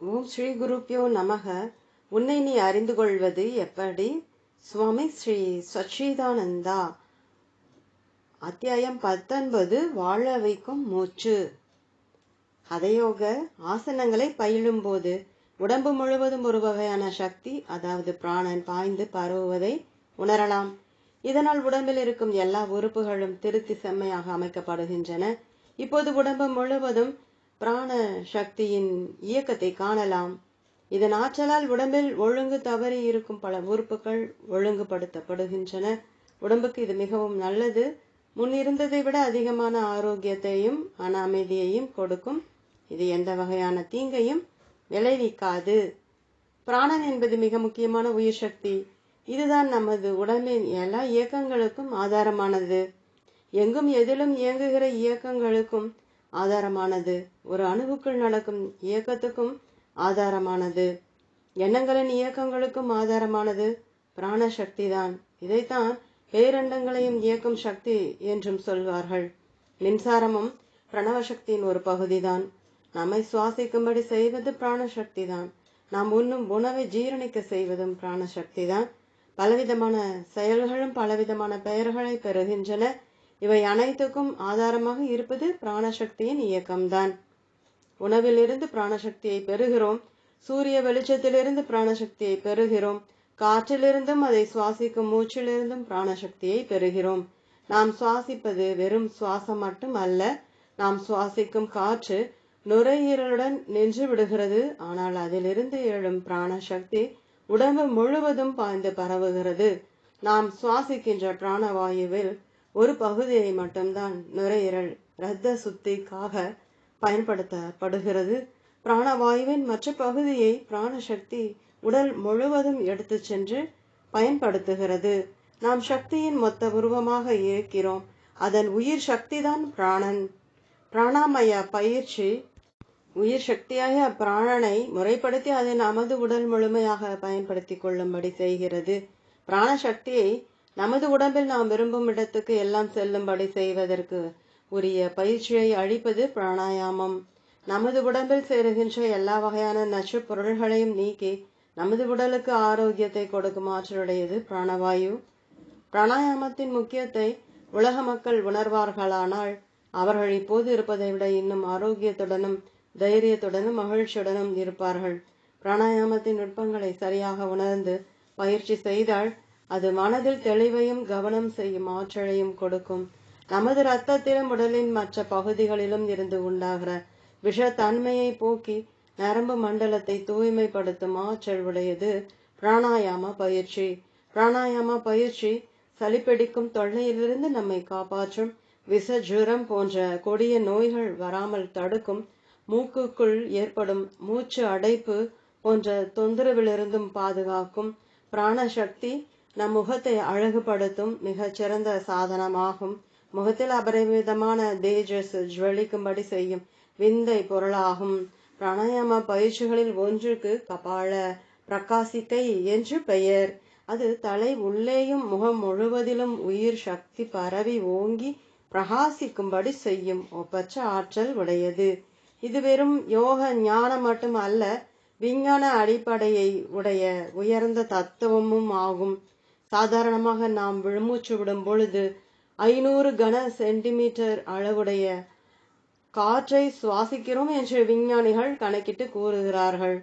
ஓம் ஸ்ரீ குருப்பியோ நமக. உன்னை நீ அறிந்து கொள்வது எப்படி? சுவாமி ஸ்ரீ சச்சிதானந்தா. அத்தியாயம் பத்தொன்பது வாழ வைக்கும் மூச்சு. ஹதயோக ஆசனங்களை பயிலும்போது உடம்பு முழுவதும் ஒரு வகையான சக்தி அதாவது பிராணன் பாய்ந்து பரவுவதை உணரலாம். இதனால் உடம்பில் இருக்கும் எல்லா உறுப்புகளும் திருத்தி செம்மையாக அமைக்கப்படுகின்றன. இப்போது உடம்பு முழுவதும் பிராண சக்தியின் இயக்கத்தை காணலாம். இதன் ஆற்றலால் உடம்பில் ஒழுங்கு தவறி இருக்கும் பல உறுப்புகள் ஒழுங்குபடுத்தப்படுகின்றன. உடம்புக்கு இது மிகவும் நல்லது. முன் இருந்ததை விட அதிகமான ஆரோக்கியத்தையும் மன அமைதியையும் கொடுக்கும். இது எந்த வகையான தீங்கையும் விளைவிக்காது. பிராணன் என்பது மிக முக்கியமான உயிர் சக்தி. இதுதான் நமது உடம்பின் எல்லா இயக்கங்களுக்கும் ஆதாரமானது. எங்கும் எதிலும் இயங்குகிற இயக்கங்களுக்கும் ஆதாரமானது. ஒரு அணுவுக்குள் நடக்கும் இயக்கத்துக்கும் ஆதாரமானது. எண்ணங்களின் இயக்கங்களுக்கும் ஆதாரமானது. பிராண சக்தி தான் இதைத்தான் பேரண்டங்களையும் இயக்கும் சக்தி என்றும் சொல்வார்கள். மின்சாரமும் பிரணவ சக்தியின் ஒரு பகுதிதான். நம்மை சுவாசிக்கும்படி செய்வது பிராணசக்தி தான் நாம் உண்ணும் உணவை ஜீரணிக்க செய்வதும் பிராணசக்தி தான் பலவிதமான செயல்களும் பலவிதமான பெயர்களை பெறுகின்றன. இவை அனைத்துக்கும் ஆதாரமாக இருப்பது பிராணசக்தியின் இயக்கம்தான். உணவிலிருந்து பிராணசக்தியை பெறுகிறோம். சூரிய வெளிச்சத்திலிருந்து பிராணசக்தியை பெறுகிறோம். காற்றிலிருந்தும் அதை சுவாசிக்கும் மூச்சிலிருந்தும் பிராணசக்தியை பெறுகிறோம். நாம் சுவாசிப்பது வெறும் சுவாசம் மட்டும் அல்ல நாம் சுவாசிக்கும் காற்று நுரையீரலுடன் நின்று விடுகிறது. ஆனால் அதிலிருந்து எழும் பிராணசக்தி உடம்பு முழுவதும் பாய்ந்து பரவுகிறது. நாம் சுவாசிக்கின்ற பிராணவாயுவில் ஒரு பகுதியை மட்டும்தான் நுரையீரல் இரத்த சுத்திக்காக பயன்படுத்தப்படுகிறது. பிராணவாயுவின் மற்ற பகுதியை பிராணசக்தி உடல் முழுவதும் எடுத்து சென்று பயன்படுத்துகிறது. நாம் சக்தியின் மொத்த உருவமாக இருக்கிறோம். அதன் உயிர் சக்திதான் பிராணன். பிராணாமய பயிற்சி உயிர் சக்தியாய பிராணனை முறைப்படுத்தி அதை நமது உடல் முழுமையாக பயன்படுத்தி கொள்ளும்படி செய்கிறது. பிராண சக்தியை நமது உடம்பில் நாம் விரும்பும் இடத்துக்கு எல்லாம் செல்லும்படி செய்வதற்கு உரிய பயிற்சியை அழிப்பது பிராணாயாமம். நமது உடம்பில் சேருகின்ற எல்லா வகையான நச்சு பொருள்களையும் நீக்கி நமது உடலுக்கு ஆரோக்கியத்தை கொடுக்கும் ஆற்றலுடையது பிராணவாயு. பிராணாயாமத்தின் முக்கியத்தை உலக மக்கள் உணர்வார்களானால் அவர்கள் இப்போது இருப்பதை விட இன்னும் ஆரோக்கியத்துடனும் தைரியத்துடனும் மகிழ்ச்சியுடனும் இருப்பார்கள். பிராணாயாமத்தின் நுட்பங்களை சரியாக உணர்ந்து பயிற்சி செய்தால் அது மனதில் தெளிவையும் கவனம் செய்யும் ஆற்றலையும் கொடுக்கும். நமது ரத்தத்திலும் உடலின் மற்ற பகுதிகளிலும் இருந்து உண்டாகிற விஷத்தன்மையை போக்கி நரம்பு மண்டலத்தை தூய்மைப்படுத்தும் ஆற்றல் உடையது பிராணாயாம பயிற்சி. பிராணாயாம பயிற்சி சளிப்பிடிக்கும் தொல்லையிலிருந்து நம்மை காப்பாற்றும் விச ஜுரம் போன்ற கொடிய நோய்கள் வராமல் தடுக்கும். மூக்குக்குள் ஏற்படும் மூச்சு அடைப்பு போன்ற தொந்தரவிலிருந்தும் பாதுகாக்கும். பிராணசக்தி நம் முகத்தை அழகுபடுத்தும் மிகச்சிறந்த சாதனமாகும். முகத்தில் அபரிமிதமான தேஜஸ் ஜுவலிக்கும்படி செய்யும் விந்தை பொருளாகும். பிராணாயாம பயிற்சிகளில் ஒன்றுக்கு கபால பிரகாசிக்கை என்று பெயர். அது தலை உள்ளேயும் முகம் முழுவதிலும் உயிர் சக்தி பரவி ஓங்கி பிரகாசிக்கும்படி செய்யும் ஒப்பற்ற ஆற்றல் உடையது. இது வெறும் யோக ஞானம் மட்டும் அல்ல விஞ்ஞான அடிப்படையை உடைய உயர்ந்த தத்துவமும் ஆகும். சாதாரணமாக நாம் விழுமூச்சு விடும் பொழுது ஐநூறு கன சென்டிமீட்டர் அளவுடைய காற்றை சுவாசிக்கிறோம் என்று விஞ்ஞானிகள் கணக்கிட்டு கூறுகிறார்கள்.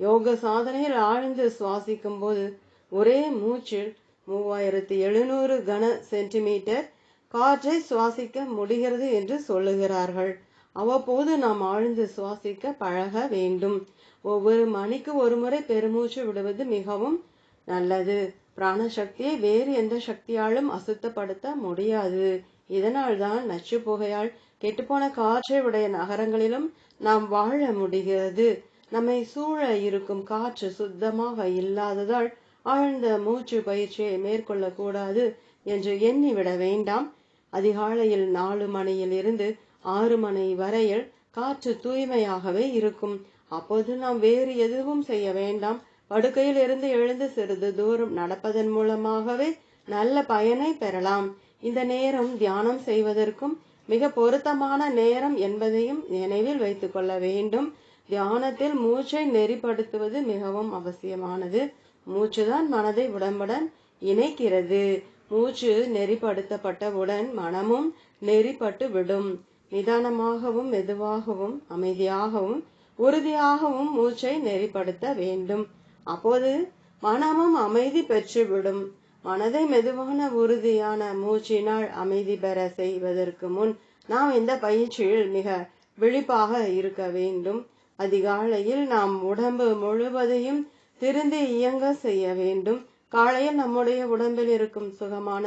யோக சாதனையில் ஆழ்ந்து சுவாசிக்கும் போது ஒரே மூச்சில் மூவாயிரத்தி எழுநூறு கன சென்டிமீட்டர் காற்றை சுவாசிக்க முடிகிறது என்று சொல்லுகிறார்கள். அவ்வப்போது நாம் ஆழ்ந்து சுவாசிக்க பழக வேண்டும். ஒவ்வொரு மணிக்கு ஒரு முறை பெருமூச்சு விடுவது மிகவும் நல்லது. பிராணசக்தியை வேறு எந்த சக்தியாலும் அசுத்தப்படுத்த முடியாது. இதனால்தான் நச்சு புகையால் கெட்டுப்போன காற்றை உடைய நகரங்களிலும் நாம் வாழ முடிகிறது. நம்மை சூழ இருக்கும் காற்று சுத்தமாக இல்லாததால் ஆழ்ந்த மூச்சு பயிற்சியை மேற்கொள்ளக்கூடாது என்று எண்ணிவிட வேண்டாம். அதிகாலையில் நாலு மணியில் இருந்து ஆறு மணி வரையில் காற்று தூய்மையாகவே இருக்கும். அப்போது நாம் வேறு எதுவும் செய்ய வேண்டாம். படுக்கையில் இருந்து எழுந்து சிறிது தூரம் நடப்பதன் மூலமாகவே நல்ல பயனை பெறலாம். இந்த நேரம் தியானம் செய்வதற்கும் மிக பொருத்தமான நேரம் என்பதையும் நினைவில் வைத்துக் கொள்ள வேண்டும். தியானத்தில் மூச்சை நெறிப்படுத்துவது மிகவும் அவசியமானது. மூச்சுதான் மனதை உடம்புடன் இணைக்கிறது. மூச்சு நெறிப்படுத்தப்பட்டவுடன் மனமும் நெறிப்பட்டு விடும். நிதானமாகவும் மெதுவாகவும் அமைதியாகவும் உறுதியாகவும் மூச்சை நெறிப்படுத்த வேண்டும். அப்போது மனமும் அமைதி பெற்றுவிடும். மனதை மெதுவான உறுதியான மூச்சினால் அமைதி பெற செய்வதற்கு முன் நாம் இந்த பயிற்சியில் மிக விழிப்பாக இருக்க வேண்டும். அதிகாலையில் நாம் உடம்பு முழுவதையும் திருந்தி இயங்க செய்ய வேண்டும். காலையில் நம்முடைய உடம்பில் இருக்கும் சுகமான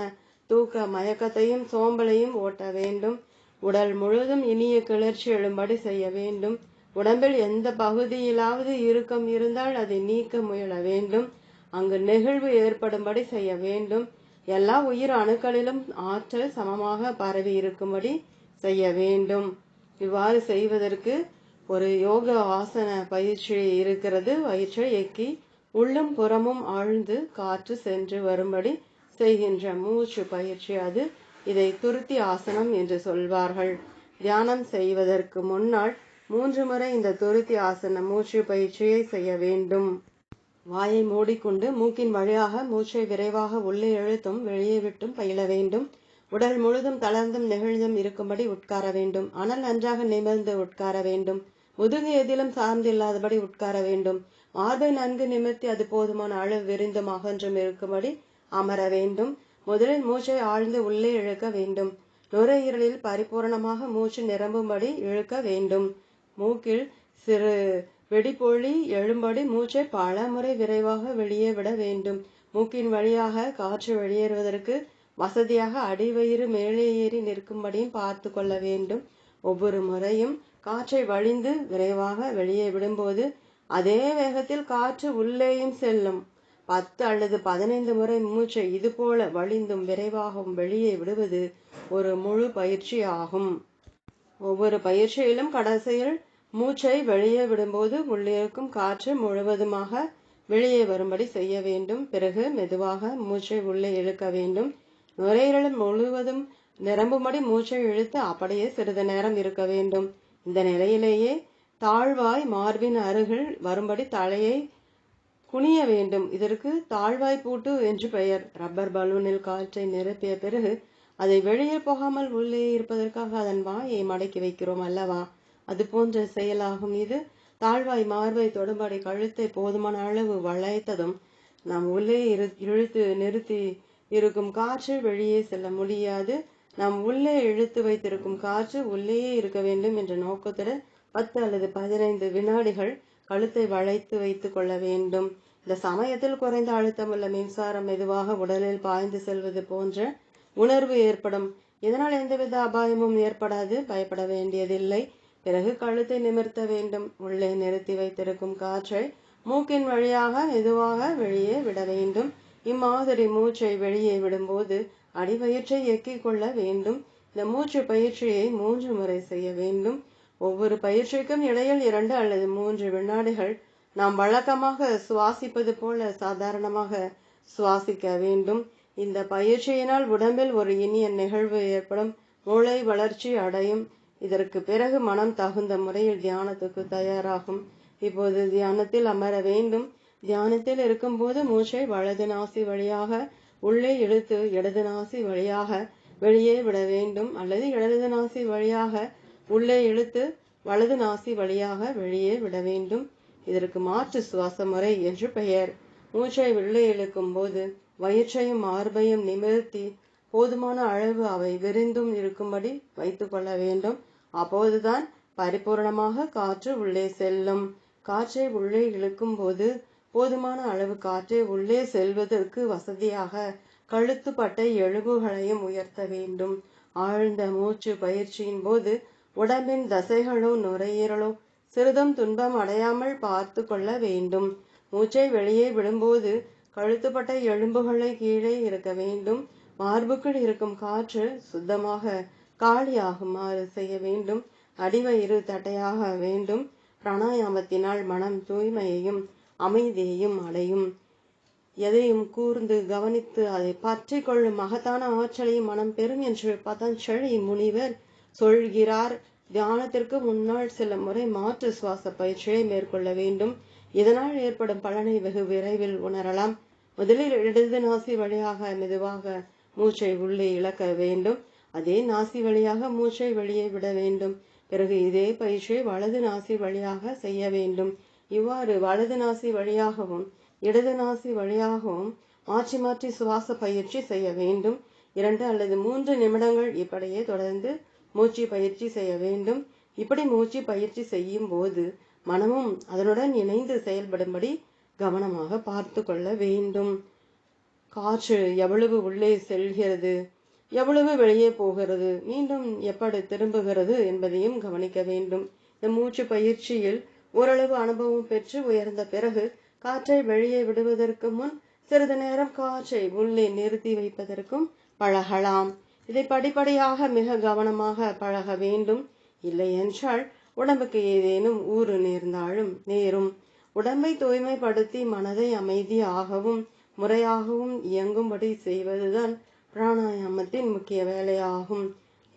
தூக்க மயக்கத்தையும் சோம்பலையும் ஓட்ட வேண்டும். உடல் முழுதும் இனிய கிளர்ச்சி எழும்படி செய்ய வேண்டும். உடம்பில் எந்த பகுதியிலாவது இறுக்கம் இருந்தால் அதை நீக்க முயல வேண்டும். அங்கு நெகிழ்வு ஏற்படும்படி செய்ய வேண்டும். எல்லா உயிர் அணுக்களிலும் ஆற்றல் சமமாக பரவி இருக்கும்படி செய்ய வேண்டும். இவ்வாறு செய்வதற்கு ஒரு யோக ஆசன பயிற்சி இருக்கிறது. வயிற்றை எக்கி உள்ளும் புறமும் ஆழ்ந்து காற்று சென்று வரும்படி செய்கின்ற மூச்சு பயிற்சி அது. இதை துருத்தி ஆசனம் என்று சொல்வார்கள். தியானம் செய்வதற்கு முன்னால் மூன்று முறை இந்த துருத்தி ஆசன மூச்சு பயிற்சியை செய்ய வேண்டும். வாயை மூடிக்கொண்டு மூக்கின் வழியாக மூச்சை விரைவாக உள்ளே இழுத்தும் வெளியே விட்டும் பயில வேண்டும். உடல் முழுதும் தளர்ந்தும் நெகிழ்ந்தும் இருக்கும்படி உட்கார வேண்டும். ஆனால் நன்றாக நிமிர்ந்து உட்கார வேண்டும். முதுகு எதிலும் சார்ந்தில்லாதபடி உட்கார வேண்டும். மார்பை நன்கு நிமிர்த்தி அது போதுமான அளவு விரிந்தும் அகன்றும் இருக்கும்படி அமர வேண்டும். முதலில் மூச்சை ஆழ்ந்து உள்ளே இழுக்க வேண்டும். நுரையீரலில் பரிபூரணமாக மூச்சு நிரம்பும்படி இழுக்க வேண்டும். மூக்கில் சிறு வெடிப்பொழி எழும்படி மூச்சை பல முறை விரைவாக வெளியே விட வேண்டும். மூக்கின் வழியாக காற்று வெளியேறுவதற்கு வசதியாக அடிவயிறு மேலே ஏறி நிற்கும்படியும் பார்த்து கொள்ள வேண்டும். ஒவ்வொரு முறையும் காற்றை வழிந்து விரைவாக வெளியே விடும்போது அதே வேகத்தில் காற்று உள்ளேயும் செல்லும். பத்து அல்லது பதினைந்து முறை மூச்சை இதுபோல வழிந்தும் விரைவாகவும் வெளியே விடுவது ஒரு முழு பயிற்சி ஆகும் ஒவ்வொரு பயிற்சியிலும் கடைசியில் மூச்சை வெளியே விடும்போது உள்ளிருக்கும் காற்று முழுவதுமாக வெளியே வரும்படி செய்ய வேண்டும். பிறகு மெதுவாக மூச்சை உள்ளே இழுக்க வேண்டும். நுரையீரல் முழுவதும் நிரம்பும்படி மூச்சை இழுத்து அப்படியே சிறிது நேரம் இருக்க வேண்டும். இந்த நிலையிலேயே தாழ்வாய் மார்பின் அருகில் வரும்படி தலையை குனிய வேண்டும். இதற்கு தாழ்வாய் பூட்டு என்று பெயர். ரப்பர் பலூனில் காற்றை நிரப்பிய பிறகு அதை வெளியே போகாமல் உள்ளே இருப்பதற்காக அதன் வாயை மடக்கி வைக்கிறோம் அல்லவா? அது போன்ற செயலாகும் இது. தாழ்வாய் மார்பை தொடும்படி கழுத்தை போதுமான அளவு வளைத்ததும் நாம் உள்ளே இரு இழுத்து நிறுத்தி இருக்கும் காற்று வெளியே செல்ல முடியாது. நாம் உள்ளே இழுத்து வைத்திருக்கும் காற்று உள்ளேயே இருக்க வேண்டும் என்ற நோக்கத்துடன் பத்து அல்லது பதினைந்து வினாடிகள் கழுத்தை வளைத்து வைத்துக் கொள்ள வேண்டும். இந்த சமயத்தில் குறைந்த அழுத்தமுள்ள மின்சாரம் மெதுவாக உடலில் பாய்ந்து செல்வது போன்ற உணர்வு ஏற்படும். இதனால் எந்தவித அபாயமும் ஏற்படாது. பயப்பட வேண்டியதில்லை. பிறகு கழுத்தை நிமிர்த்த வேண்டும். உள்ளே நிறுத்தி வைத்திருக்கும் காற்றை மூக்கின் வழியாக மெதுவாக வெளியே விட வேண்டும். இம்மாதிரி மூச்சை வெளியே விடும்போது அடிவயிற்றை எக்கிக் கொள்ள வேண்டும். இந்த மூச்சு பயிற்சியை மூன்று முறை செய்ய வேண்டும். ஒவ்வொரு பயிற்சிக்கும் இடையில் இரண்டு அல்லது மூன்று வினாடிகள் நாம் வழக்கமாக சுவாசிப்பது போல சாதாரணமாக சுவாசிக்க வேண்டும். இந்த பயிற்சியினால் உடம்பில் ஒரு இனிய நிகழ்வு ஏற்படும். மூளை வளர்ச்சி அடையும். இதற்கு பிறகு மனம் தகுந்த முறையில் தியானத்துக்கு தயாராகும். இப்போது தியானத்தில் அமர வேண்டும். தியானத்தில் இருக்கும்போது மூச்சை வலது நாசி வழியாக உள்ளே இழுத்து இடது நாசி வழியாக வெளியே விட வேண்டும். அல்லது இடது நாசி வழியாக உள்ளே இழுத்து வலது நாசி வழியாக வெளியே விட வேண்டும். இதற்கு மாற்று சுவாச முறை என்று பெயர். மூச்சை உள்ளே இழுக்கும் போது வயிற்றையும் மார்பையும் நிமிர்த்தி போதுமான அளவு அவை விரிந்தும் இருக்கும்படி வைத்துக் கொள்ள வேண்டும். அப்போதுதான் பரிபூரணமாக காற்று உள்ளே செல்லும். காற்றை உள்ளே இழுக்கும் போது போதுமான அளவு காற்றை உள்ளே செல்வதற்கு வசதியாக கழுத்துப்பட்டை எலும்புகளையும் உயர்த்த வேண்டும். ஆழ்ந்த மூச்சு பயிற்சியின் போது உடம்பின் தசைகளோ நுரையீரலோ சிறிதும் துன்பம் அடையாமல் பார்த்து கொள்ள வேண்டும். மூச்சை வெளியே விடும்போது கழுத்துப்பட்ட எலும்புகளை கீழே இருக்க வேண்டும். மார்புக்குள் இருக்கும் காற்று சுத்தமாக காலியாகுமாறு செய்ய வேண்டும். அடிவயிறு தட்டையாக வேண்டும். பிராணாயாமத்தினால் மனம் தூய்மையையும் அமைதியையும் அடையும். எதையும் கூர்ந்து கவனித்து அதை பற்றி கொள்ளும் மகத்தான ஆற்றலையும் மனம் பெறும் என்று பதஞ்சலி முனிவர் சொல்கிறார். தியானத்திற்கு முன்னால் சில முறை மாற்று சுவாச பயிற்சியை மேற்கொள்ள வேண்டும். இதனால் ஏற்படும் பலனை வெகு விரைவில் உணரலாம். முதலில் இடது நாசி வழியாக மெதுவாக மூச்சை உள்ளே இழக்க வேண்டும். அதே நாசி வழியாக மூச்சை வெளியே விட வேண்டும். பிறகு இதே பயிற்சியை வலது நாசி வழியாக செய்ய வேண்டும். இவ்வாறு வலது நாசி வழியாகவும் இடது நாசி வழியாகவும் மாற்றி மாற்றி சுவாச பயிற்சி செய்ய வேண்டும். இரண்டு அல்லது மூன்று நிமிடங்கள் இப்படியே தொடர்ந்து மூச்சு பயிற்சி செய்ய வேண்டும். இப்படி மூச்சு பயிற்சி செய்யும் போது மனமும் அதனுடன் இணைந்து செயல்படும்படி கவனமாக பார்த்து கொள்ள வேண்டும். காற்று எவ்வளவு உள்ளே செல்கிறது எவ்வளவு வெளியே போகிறது மீண்டும் எப்படி திரும்புகிறது என்பதையும் கவனிக்க வேண்டும். இந்த மூச்சு பயிற்சியில் ஓரளவு அனுபவம் பெற்று உயர்ந்த பிறகு காற்றை வெளியே விடுவதற்கு முன் சிறிது நேரம் காற்றை உள்ளே நிறுத்தி வைப்பதற்கும் பழகலாம். இதை படிப்படியாக மிக கவனமாக பழக வேண்டும். இல்லை என்றால் உடம்புக்கு ஏதேனும் ஊறு நேர்ந்தாலும் நேரும். உடம்பை தூய்மைப்படுத்தி மனதை அமைதியாகவும் முறையாகவும் இயங்கும்படி செய்வதுதான் பிராணாயாமத்தின் முக்கிய வேலையாகும்.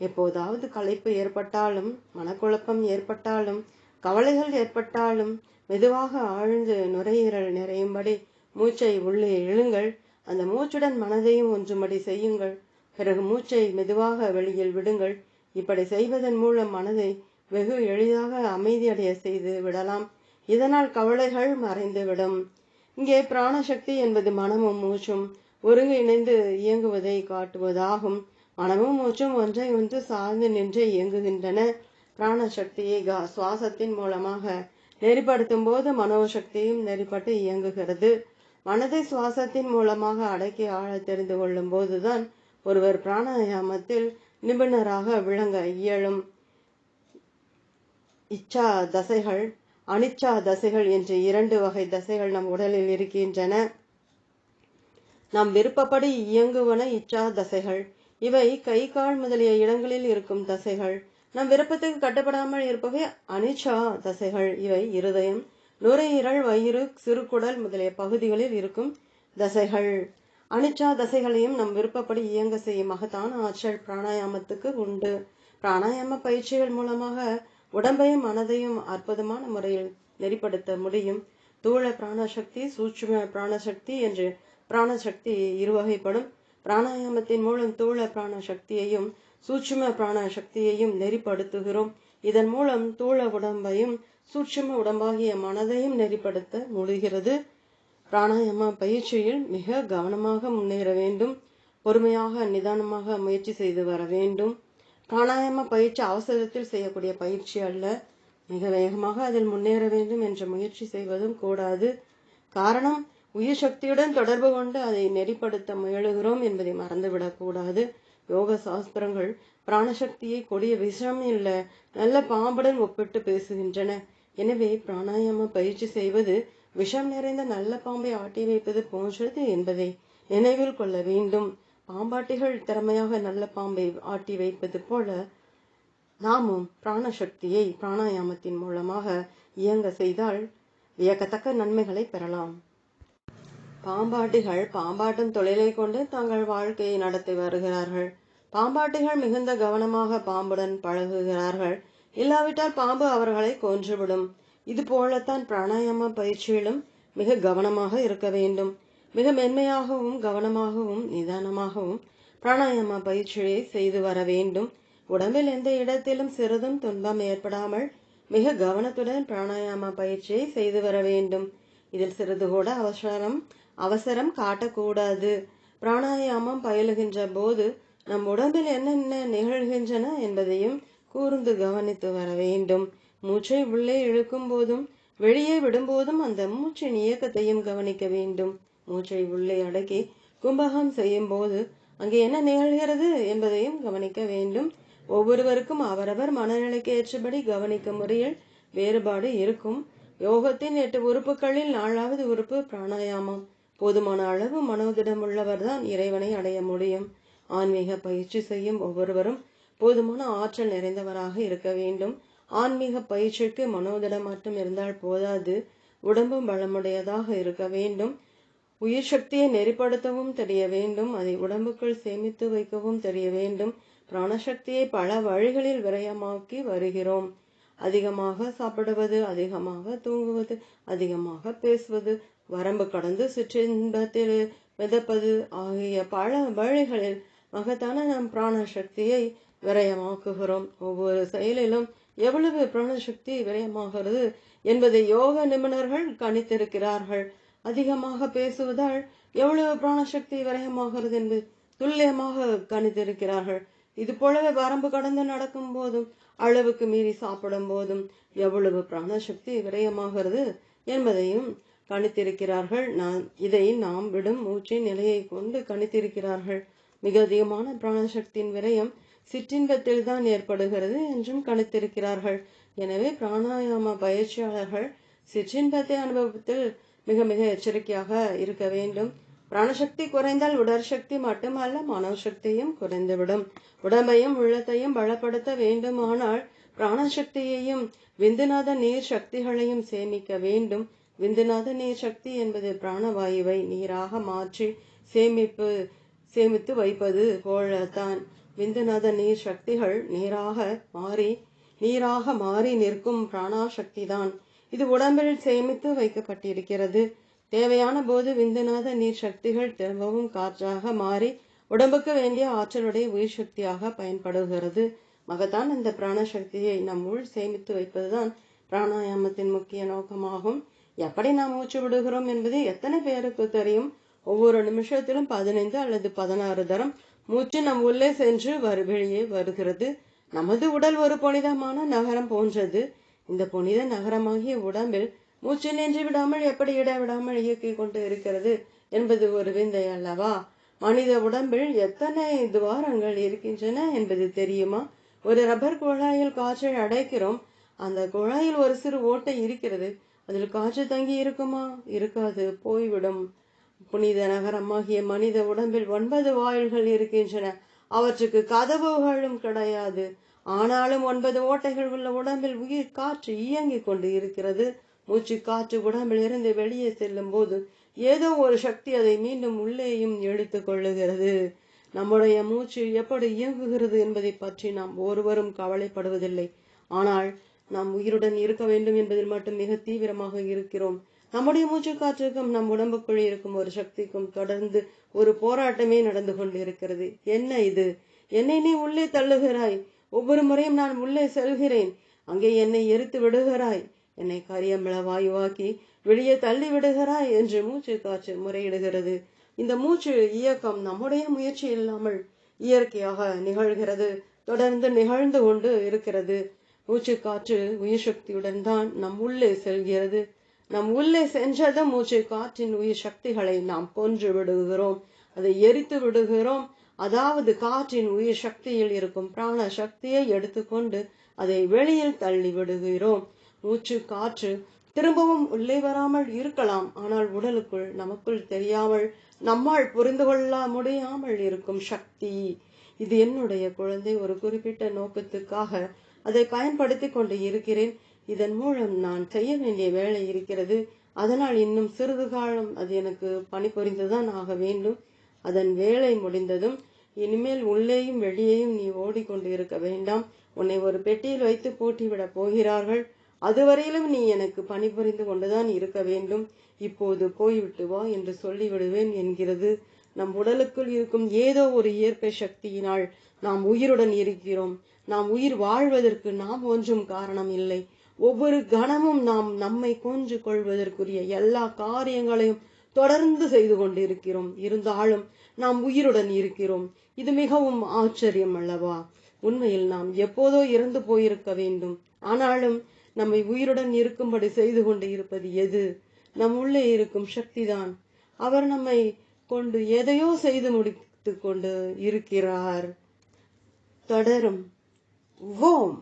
எப்போதாவது களைப்பு ஏற்பட்டாலும் மனக்குழப்பம் ஏற்பட்டாலும் கவலைகள் ஏற்பட்டாலும் மெதுவாக ஆழ்ந்து நுரையீரல் நிறையும்படி மூச்சை உள்ளே இழுங்கள். அந்த மூச்சுடன் மனதையும் ஒன்றும்படி செய்யுங்கள். பிறகு மூச்சை மெதுவாக வெளியில் விடுங்கள். இப்படி செய்வதன் மூலம் மனதை வெகு எளிதாக அமைதியடைய செய்து விடலாம். இதனால் கவலைகள் மறைந்துவிடும். இங்கே பிராணசக்தி என்பது மனமும் மூச்சும் ஒருங்கிணைந்து இயங்குவதை காட்டுவதாகும். மனமும் மூச்சும் ஒன்றை ஒன்று சார்ந்து நின்று இயங்குகின்றன. பிராணசக்தியை சுவாசத்தின் மூலமாக நெறிப்படுத்தும் போது மனோசக்தியும் நெறிப்பட்டு இயங்குகிறது. மனதை சுவாசத்தின் மூலமாக அடக்கி ஆழ தெரிந்து கொள்ளும் போதுதான் ஒருவர் பிராணாயாமத்தில் நிபுணராக விளங்க இயலும். இச்சா தசைகள் அனிச்சா தசைகள் என்று இரண்டு வகை தசைகள் நம் உடலில் இருக்கின்றன. நம் விருப்பப்படி இயங்குவன இச்சா தசைகள். இவை கை கால் முதலிய இடங்களில் இருக்கும் தசைகள். நம் விருப்பத்துக்கு கட்டுப்படாமல் இருப்பவை அனிச்சா தசைகள். இவை இருதயம் நுரையீரல் வயிறு சிறுகுடல் முதலிய பகுதிகளில் இருக்கும் தசைகள். அனிச்சா தசைகளையும் நம் விருப்பப்படி இயங்க செய்யும் மகத்தான ஆற்றல் பிராணாயாமத்துக்கு உண்டு. பிராணாயாம பயிற்சிகள் மூலமாக உடம்பையும் மனதையும் அற்புதமான முறையில் நெறிப்படுத்த முடியும். தூள பிராணசக்தி சூட்சும பிராணசக்தி என்று பிராணசக்தி இருவகைப்படும். பிராணாயாமத்தின் மூலம் தூள பிராண சக்தியையும் சூட்சும பிராண சக்தியையும் நெறிப்படுத்துகிறோம். இதன் மூலம் தூள உடம்பையும் சூட்சும உடம்பாகிய மனதையும் நெறிப்படுத்த முடிகிறது. பிராணாயாம பயிற்சியில் மிக கவனமாக முன்னேற வேண்டும். பொறுமையாக நிதானமாக முயற்சி செய்து வர வேண்டும். பிராணாயாம பயிற்சி அவசரத்தில் செய்யக்கூடிய பயிற்சி அல்ல. மிக வேகமாக அதில் முன்னேற வேண்டும் என்ற முயற்சி செய்வதும் கூடாது. காரணம் உயிர் சக்தியுடன் தொடர்பு கொண்டு அதை நெறிப்படுத்த முயலுகிறோம் என்பதை மறந்துவிடக்கூடாது யோக சாஸ்திரங்கள் பிராணசக்தியை கொடிய விஷம் இல்லை நல்ல பாம்புடன் ஒப்பிட்டு பேசுகின்றன. எனவே பிராணாயாம பயிற்சி செய்வது விஷம் நிறைந்த நல்ல பாம்பை ஆட்டி வைப்பது போன்றது என்பதை நினைவில் கொள்ள வேண்டும். பாம்பாட்டிகள் திறமையாக நல்ல பாம்பை ஆட்டி வைப்பது போல நாமும் பிராணசக்தியை பிராணாயாமத்தின் மூலமாக இயங்க செய்தால் வியக்கத்தக்க நன்மைகளை பெறலாம். பாம்பாட்டிகள் பாம்பாட்டும் தொழிலை கொண்டு தங்கள் வாழ்க்கையை நடத்தி வருகிறார்கள். பாம்பாட்டிகள் மிகுந்த கவனமாக பாம்புடன் பழகுகிறார்கள். இல்லாவிட்டால் பாம்பு அவர்களை கொன்றுவிடும். இது போலத்தான் பிராணாயாம பயிற்சியிலும் மிக கவனமாக இருக்க வேண்டும். மிக மென்மையாகவும் கவனமாகவும் நிதானமாகவும் பிராணாயாம பயிற்சியை செய்து வர வேண்டும். உடம்பில் எந்த இடத்திலும் சிறிதும் துன்பம் ஏற்படாமல் மிக கவனத்துடன் பிராணாயாம பயிற்சியை செய்து வர வேண்டும். இதில் சிறிது கூட அவசரம் அவசரம் காட்டக்கூடாது. பிராணாயாமம் பயிலுகின்ற போது நம் உடம்பில் என்னென்ன நிகழ்கின்றன என்பதையும் கூர்ந்து கவனித்து வர வேண்டும். மூச்சை உள்ளே இழுக்கும் போதும் வெளியே விடும்போதும் அந்த மூச்சின் இயக்கத்தையும் கவனிக்க வேண்டும். மூச்சை உள்ளே அடக்கி கும்பகம் செய்யும் போது அங்கே என்ன நிகழ்கிறது என்பதையும் கவனிக்க வேண்டும். ஒவ்வொருவருக்கும் அவரவர் மனநிலைக்கு ஏற்றபடி கவனிக்கும் முறையில் வேறுபாடு இருக்கும். யோகத்தின் எட்டு உறுப்புகளில் நாலாவது உறுப்பு பிராணாயாமம். போதுமான அளவு மனோதிடம் உள்ளவர்தான் இறைவனை அடைய முடியும். ஆன்மீக பயிற்சி செய்யும் ஒவ்வொருவரும் போதுமான ஆற்றல் நிறைந்தவராக இருக்க வேண்டும். ஆன்மீக பயிற்சிக்கு மனோதிடம் மட்டும் இருந்தால் போதாது. உடம்பும் பலமுடையதாக இருக்க வேண்டும். உயிர் சக்தியை நெறிப்படுத்தவும் தெரிய வேண்டும் அதை உடம்புக்குள் சேமித்து வைக்கவும் தெரிய வேண்டும். பிராணசக்தியை பல வழிகளில் விரயமாக்கி வருகிறோம். அதிகமாக சாப்பிடுவது அதிகமாக தூங்குவது அதிகமாக பேசுவது வரம்பு கடந்து சிற்றின்பத்தில் மிதப்பது ஆகிய பல வழிகளில் மகத்தான நம் பிராணசக்தியை விரயமாக்குகிறோம். ஒவ்வொரு செயலிலும் எவ்வளவு பிராணசக்தி விரயமாகிறது என்பதை யோக நிபுணர்கள் கணித்திருக்கிறார்கள். அதிகமாக பேசுவதால் எவ்வளவு பிராணசக்தி விரயமாகிறது என்று துல்லியமாக கணித்திருக்கிறார்கள். இது போலவே வரம்பு கடந்து நடக்கும் போதும் அளவுக்கு மீறி சாப்பிடும் போதும் எவ்வளவு பிராணசக்தி விரயமாகிறது என்பதையும் கணித்திருக்கிறார்கள். நான் இதை நாம் விடும் மூச்சின் நிலையை கொண்டு கணித்திருக்கிறார்கள். மிக அதிகமான பிராணசக்தியின் விரயம் சிற்றின்பத்தில் தான் ஏற்படுகிறது என்றும் கணித்திருக்கிறார்கள். எனவே பிராணாயாம பயிற்சியாளர்கள் சிற்றின்பத்தை அனுபவத்தில் மிக மிக எச்சரிக்கையாக இருக்க வேண்டும். பிராணசக்தி குறைந்தால் உடற்சக்தி மட்டுமல்ல மனோசக்தியும் குறைந்துவிடும். உடம்பையும் உள்ளத்தையும் பலப்படுத்த வேண்டுமானால் பிராணசக்தியையும் விந்துநாத நீர் சக்திகளையும் சேமிக்க வேண்டும். விந்துநாத நீர் சக்தி என்பது பிராணவாயுவை நீராக மாற்றி சேமிப்பு சேமித்து வைப்பது போலத்தான். விந்துநாத நீர் சக்திகள் நீராக மாறி நீராக மாறி நிற்கும் பிராணாசக்தி தான் இது உடம்பில் சேமித்து வைக்கப்பட்டிருக்கிறது. தேவையான போது விந்துநாத நீர் சக்திகள் திரும்பவும் காற்றாக மாறி உடம்புக்கு வேண்டிய ஆற்றலுடைய உயிர் சக்தியாக பயன்படுகிறது. மகத்தான் இந்த பிராணசக்தியை நம் உள் சேமித்து வைப்பதுதான் பிராணாயாமத்தின் முக்கிய நோக்கமாகும். எப்படி நாம் மூச்சு விடுகிறோம் என்பது எத்தனை பேருக்கு தெரியும்? ஒவ்வொரு நிமிஷத்திலும் பதினைந்து அல்லது பதினாறு தரம் மூச்சு நம் உள்ளே சென்று வரு வெளியே வருகிறது. நமது உடல் ஒரு புனிதமான நகரம் போன்றது. இந்த புனித நகரமாகிய உடம்பில் மூச்சு நின்று விடாமல் எப்படி இடைவிடாமல் இயக்கிக் கொண்டு இருக்கிறது என்பது ஒரு விந்தை அல்லவா? மனித உடம்பில் எத்தனை துவாரங்கள் இருக்கின்றன என்பது தெரியுமா? ஒரு ரப்பர் குழாயில் காற்றை அடைக்கிறோம். அந்த குழாயில் ஒரு சிறு ஓட்டை இருக்கிறது. அதில் காற்று தங்கி இருக்குமா? இருக்காது. போய்விடும். புனித நகரமாகிய மனித உடம்பில் ஒன்பது வாயில்கள் இருக்கின்றன. அவற்றுக்கு கதவுகளும் கிடையாது. ஆனாலும் ஒன்பது ஓட்டைகள் உள்ள உடம்பில் உயிர் காற்று இயங்கிக் கொண்டு இருக்கிறது மூச்சு காற்று உடம்பில் இருந்து வெளியே செல்லும் போது ஏதோ ஒரு சக்தி அதை மீண்டும் உள்ளேயும் இழுத்து கொள்ளுகிறது. நம்முடைய மூச்சு எப்படி இயங்குகிறது என்பதை பற்றி நாம் ஒருவரும் கவலைப்படுவதில்லை. ஆனால் நாம் உயிருடன் இருக்க வேண்டும் என்பதில் மட்டும் மிக தீவிரமாக இருக்கிறோம். நம்முடைய மூச்சு காற்றுக்கும் நம் உடம்புக்குள் இருக்கும் ஒரு சக்திக்கும் தொடர்ந்து ஒரு போராட்டமே நடந்து கொண்டிருக்கிறது. என்ன இது? என்னை நீ உள்ளே தள்ளுகிறாய். ஒவ்வொரு முறையும் நான் உள்ளே செல்கிறேன். அங்கே என்னை எரித்து விடுகிறாய். என்னை கரியமிள வாயுவாக்கி வெளியே தள்ளி விடுகிறாய் என்று மூச்சு காற்று முறையிடுகிறது. இந்த மூச்சு இயக்கம் நம்முடைய முயற்சி இல்லாமல் இயற்கையாக நிகழ்கிறது. தொடர்ந்து நிகழ்ந்து கொண்டு இருக்கிறது. மூச்சு காற்று உயிர் சக்தியுடன் தான் நம் உள்ளே செல்கிறது. நம் உள்ளே சென்றதும் மூச்சு காற்றின் உயிர் சக்திகளை நாம் கொன்று விடுகிறோம். அதை எரித்து விடுகிறோம். அதாவது காற்றின் உயிர் சக்தியில் இருக்கும் பிராண சக்தியை எடுத்துக்கொண்டு அதை வெளியில் தள்ளி விடுகிறோம் மூச்சு காற்று திரும்பவும் உள்ளே வராமல் இருக்கலாம். ஆனால் உடலுக்குள் நமக்குள் தெரியாமல் நம்மால் புரிந்து கொள்ள முடியாமல் இருக்கும் சக்தி. இது என்னுடைய குழந்தை ஒரு குறிப்பிட்ட நோக்கத்துக்காக அதை பயன்படுத்தி கொண்டு இருக்கிறேன். இதன் மூலம் நான் செய்ய வேண்டிய வேலை இருக்கிறது. அதனால் இன்னும் சிறிது காலம் அது எனக்கு பணிபுரிந்துதான் ஆக வேண்டும். அதன் வேலை முடிந்ததும் இனிமேல் உள்ளேயும் வெளியேயும் நீ ஓடிக்கொண்டு இருக்க வேண்டாம். உன்னை ஒரு பெட்டியில் வைத்து பூட்டிவிடப் போகிறார்கள். அதுவரையிலும் நீ எனக்கு பணிபுரிந்து கொண்டுதான் இருக்க வேண்டும். இப்போது போய்விட்டு வா என்று சொல்லிவிடுவேன் என்கிறது. நம் உடலுக்குள் இருக்கும் ஏதோ ஒரு இயற்கை சக்தியினால் நாம் உயிருடன் இருக்கிறோம். நாம் உயிர் வாழ்வதற்கு நாம் ஒன்றும் காரணம் இல்லை. ஒவ்வொரு கணமும் நாம் நம்மை கொன்று கொள்வதற்குரிய எல்லா காரியங்களையும் தொடர்ந்து செய்து கொண்டிருக்கிறோம். இருந்தாலும் நாம் உயிருடன் இருக்கிறோம். இது மிகவும் ஆச்சரியம் அல்லவா? உண்மையில் நாம் எப்போதோ இறந்து போயிருக்க வேண்டும். ஆனாலும் நம்மை உயிருடன் இருக்கும்படி செய்து கொண்டு இருப்பது எது? நம் உள்ளே இருக்கும் சக்திதான். அவர் நம்மை கொண்டு எதையோ செய்து முடித்து கொண்டு இருக்கிறார். தொடரும். ஓம்.